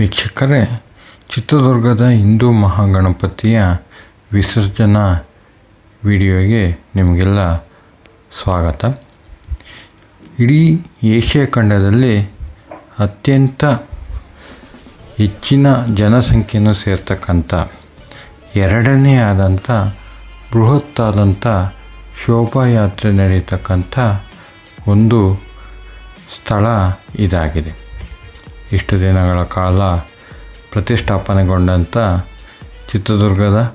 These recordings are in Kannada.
ವೀಕ್ಷಕರೇ, ಚಿತ್ರದುರ್ಗದ ಹಿಂದೂ ಮಹಾಗಣಪತಿಯ ವಿಸರ್ಜನಾ ವಿಡಿಯೋಗೆ ನಿಮಗೆಲ್ಲ ಸ್ವಾಗತ. ಇಡೀ ಏಷ್ಯಾ ಖಂಡದಲ್ಲಿ ಅತ್ಯಂತ ಹೆಚ್ಚಿನ ಜನಸಂಖ್ಯೆಯನ್ನು ಸೇರ್ತಕ್ಕಂಥ, ಎರಡನೇ ಆದಂಥ, ಬೃಹತ್ತಾದಂಥ ಶೋಭಾಯಾತ್ರೆ ನಡೀತಕ್ಕಂಥ ಒಂದು ಸ್ಥಳ ಇದಾಗಿದೆ. ಇಷ್ಟು ದಿನಗಳ ಕಾಲ ಪ್ರತಿಷ್ಠಾಪನೆಗೊಂಡಂಥ ಚಿತ್ರದುರ್ಗದ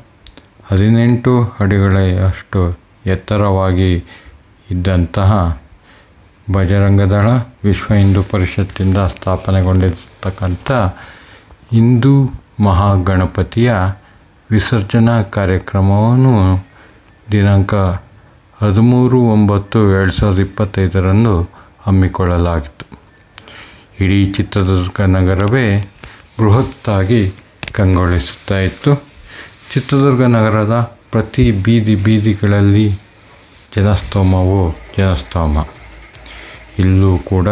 ಹದಿನೆಂಟು ಅಡಿಗಳಷ್ಟು ಎತ್ತರವಾಗಿ ಇದ್ದಂತಹ ಬಜರಂಗದಳ ವಿಶ್ವ ಹಿಂದೂ ಪರಿಷತ್ತಿಂದ ಸ್ಥಾಪನೆಗೊಂಡಿರ್ತಕ್ಕಂಥ ಹಿಂದೂ ಮಹಾಗಣಪತಿಯ ವಿಸರ್ಜನಾ ಕಾರ್ಯಕ್ರಮವನ್ನು ದಿನಾಂಕ ಹದಿಮೂರು ಒಂಬತ್ತು ಎರಡು ಸಾವಿರದ ಇಪ್ಪತ್ತೈದರಂದು ಹಮ್ಮಿಕೊಳ್ಳಲಾಗಿತ್ತು. ಇಡೀ ಚಿತ್ರದುರ್ಗ ನಗರವೇ ಬೃಹತ್ತಾಗಿ ಕಂಗೊಳಿಸುತ್ತಾ ಇತ್ತು. ಚಿತ್ರದುರ್ಗ ನಗರದ ಪ್ರತಿ ಬೀದಿ ಬೀದಿಗಳಲ್ಲಿ ಜನಸ್ತೋಮವು ಜನಸ್ತೋಮ. ಇಲ್ಲೂ ಕೂಡ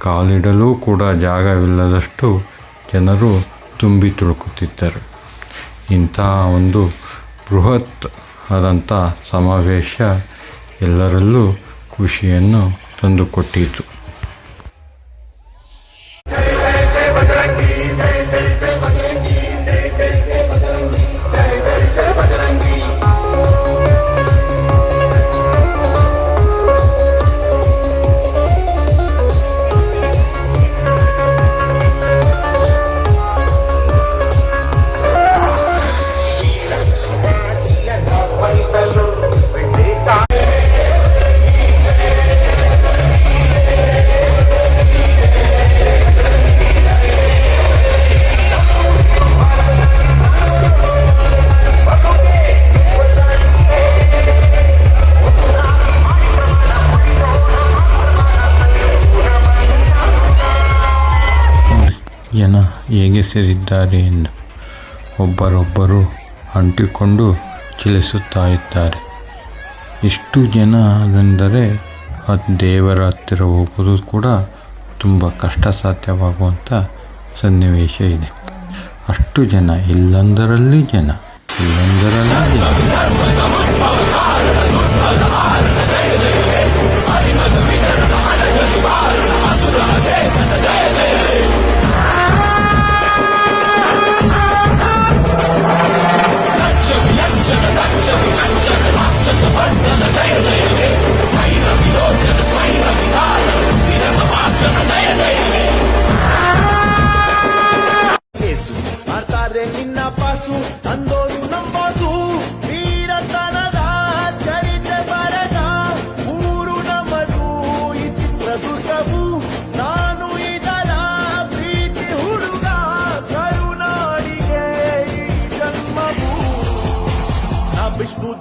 ಕಾಲಿಡಲು ಕೂಡ ಜಾಗವಿಲ್ಲದಷ್ಟು ಜನರು ತುಂಬಿ ತುಳುಕುತ್ತಿದ್ದರು. ಇಂಥ ಒಂದು ಬೃಹತ್ ಆದಂಥ ಸಮಾವೇಶ ಎಲ್ಲರಲ್ಲೂ ಖುಷಿಯನ್ನು ತಂದುಕೊಟ್ಟಿತು. ಜನ ಹೇಗೆ ಸೇರಿದ್ದಾರೆ ಎಂದು ಒಬ್ಬರೊಬ್ಬರು ಅಂಟಿಕೊಂಡು ಚಲಿಸುತ್ತಾ ಇದ್ದಾರೆ. ಎಷ್ಟು ಜನ ಅದೆಂದರೆ ಅದು ದೇವರ ಹತ್ತಿರ ಹೋಗೋದು ಕೂಡ ತುಂಬ ಕಷ್ಟ ಸಾಧ್ಯವಾಗುವಂಥ ಸನ್ನಿವೇಶ ಇದೆ. ಅಷ್ಟು ಜನ, ಇಲ್ಲೊಂದರಲ್ಲಿ ಜನ ಇಲ್ಲೊಂದರಲ್ಲಿ ಜನ.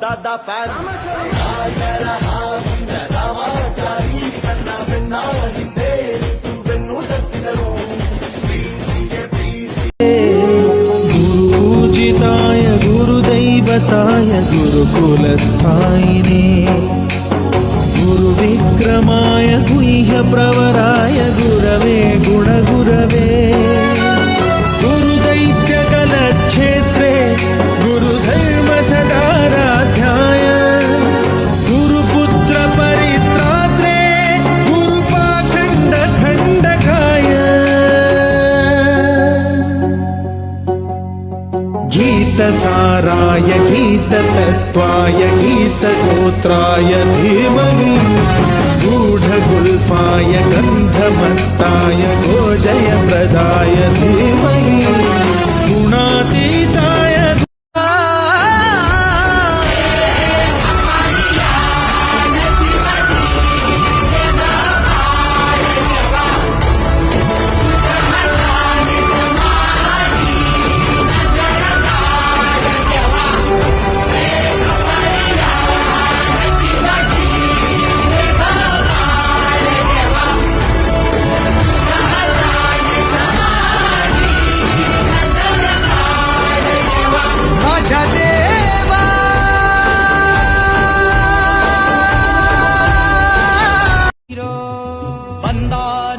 పెద్ద ఫ్యాన్ గురుదైవతాయ గురుకుల స్థాయినే गीतसाराय गीततत्त्वाय गीतगोत्राय धीमहि गूढगुल्फाय गन्धमत्ताय गोजयप्रदाय धीमहि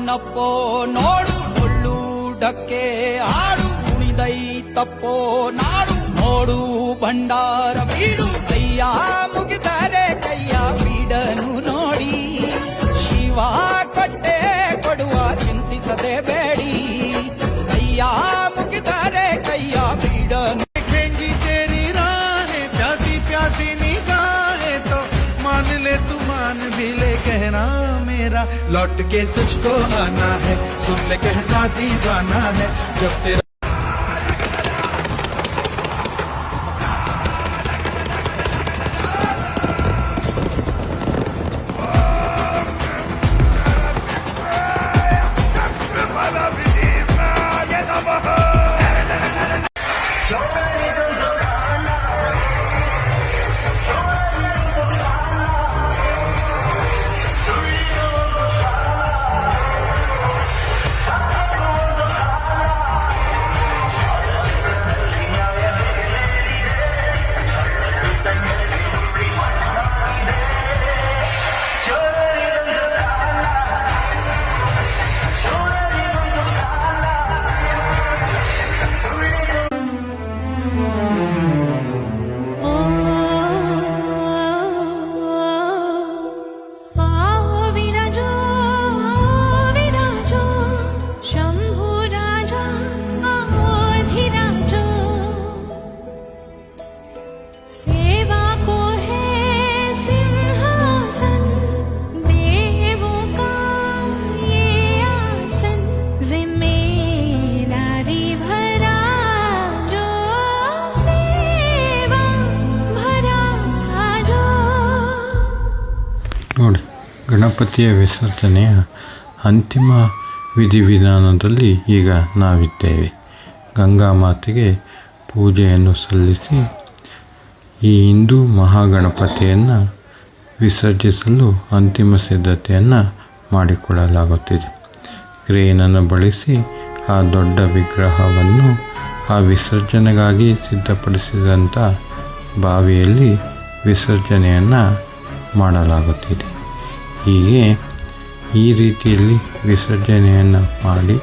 ನಪ್ಪೋ ನೋಡು ಮುಳ್ಳು ಡಕ್ಕೆ ಆಡು ಉಳಿದೈ ತಪ್ಪೋ ನಾಡು ನೋಡು ಭಂಡಾರ ಬೀಡು. ಕೈಯ ಮುಗಿದರೆ ಕೈಯ ಬೀಡನು ನೋಡಿ. ಶಿವ ಕಟ್ಟೆ ಕೊಡುವ ಚಿಂತಿಸದೆ ಬೇಡ लौट के तुझको आना है। सुन ले कहता दीवाना है जब तेरा ಗಣಪತಿಯ ವಿಸರ್ಜನೆಯ ಅಂತಿಮ ವಿಧಿವಿಧಾನದಲ್ಲಿ ಈಗ ನಾವಿದ್ದೇವೆ. ಗಂಗಾ ಮಾತೆಗೆ ಪೂಜೆಯನ್ನು ಸಲ್ಲಿಸಿ ಈ ಹಿಂದೂ ಮಹಾಗಣಪತಿಯನ್ನು ವಿಸರ್ಜಿಸಲು ಅಂತಿಮ ಸಿದ್ಧತೆಯನ್ನು ಮಾಡಿಕೊಳ್ಳಲಾಗುತ್ತಿದೆ. ಕ್ರೇನನ್ನು ಬಳಸಿ ಆ ದೊಡ್ಡ ವಿಗ್ರಹವನ್ನು ಆ ವಿಸರ್ಜನೆಗಾಗಿ ಸಿದ್ಧಪಡಿಸಿದಂಥ ಬಾವಿಯಲ್ಲಿ ವಿಸರ್ಜನೆಯನ್ನು ಮಾಡಲಾಗುತ್ತಿದೆ. ಹೀಗೆ ಈ ರೀತಿಯಲ್ಲಿ ವಿಸರ್ಜನೆಯನ್ನು ಮಾಡಿ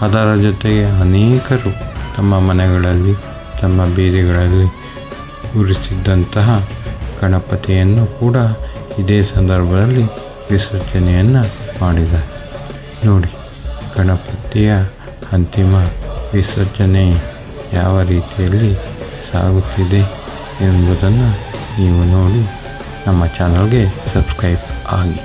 ಅದರ ಜೊತೆಗೆ ಅನೇಕರು ತಮ್ಮ ಮನೆಗಳಲ್ಲಿ, ತಮ್ಮ ಬೀದಿಗಳಲ್ಲಿ ಉರಿಸಿದ್ದಂತಹ ಗಣಪತಿಯನ್ನು ಕೂಡ ಇದೇ ಸಂದರ್ಭದಲ್ಲಿ ವಿಸರ್ಜನೆಯನ್ನು ಮಾಡಿದ್ದಾರೆ. ನೋಡಿ, ಗಣಪತಿಯ ಅಂತಿಮ ವಿಸರ್ಜನೆ ಯಾವ ರೀತಿಯಲ್ಲಿ ಸಾಗುತ್ತಿದೆ ಎಂಬುದನ್ನು ನೀವು ನೋಡಿ. ನಮ್ಮ ಚಾನಲ್ಗೆ ಸಬ್ಸ್ಕ್ರೈಬ್ ಆಗಿ.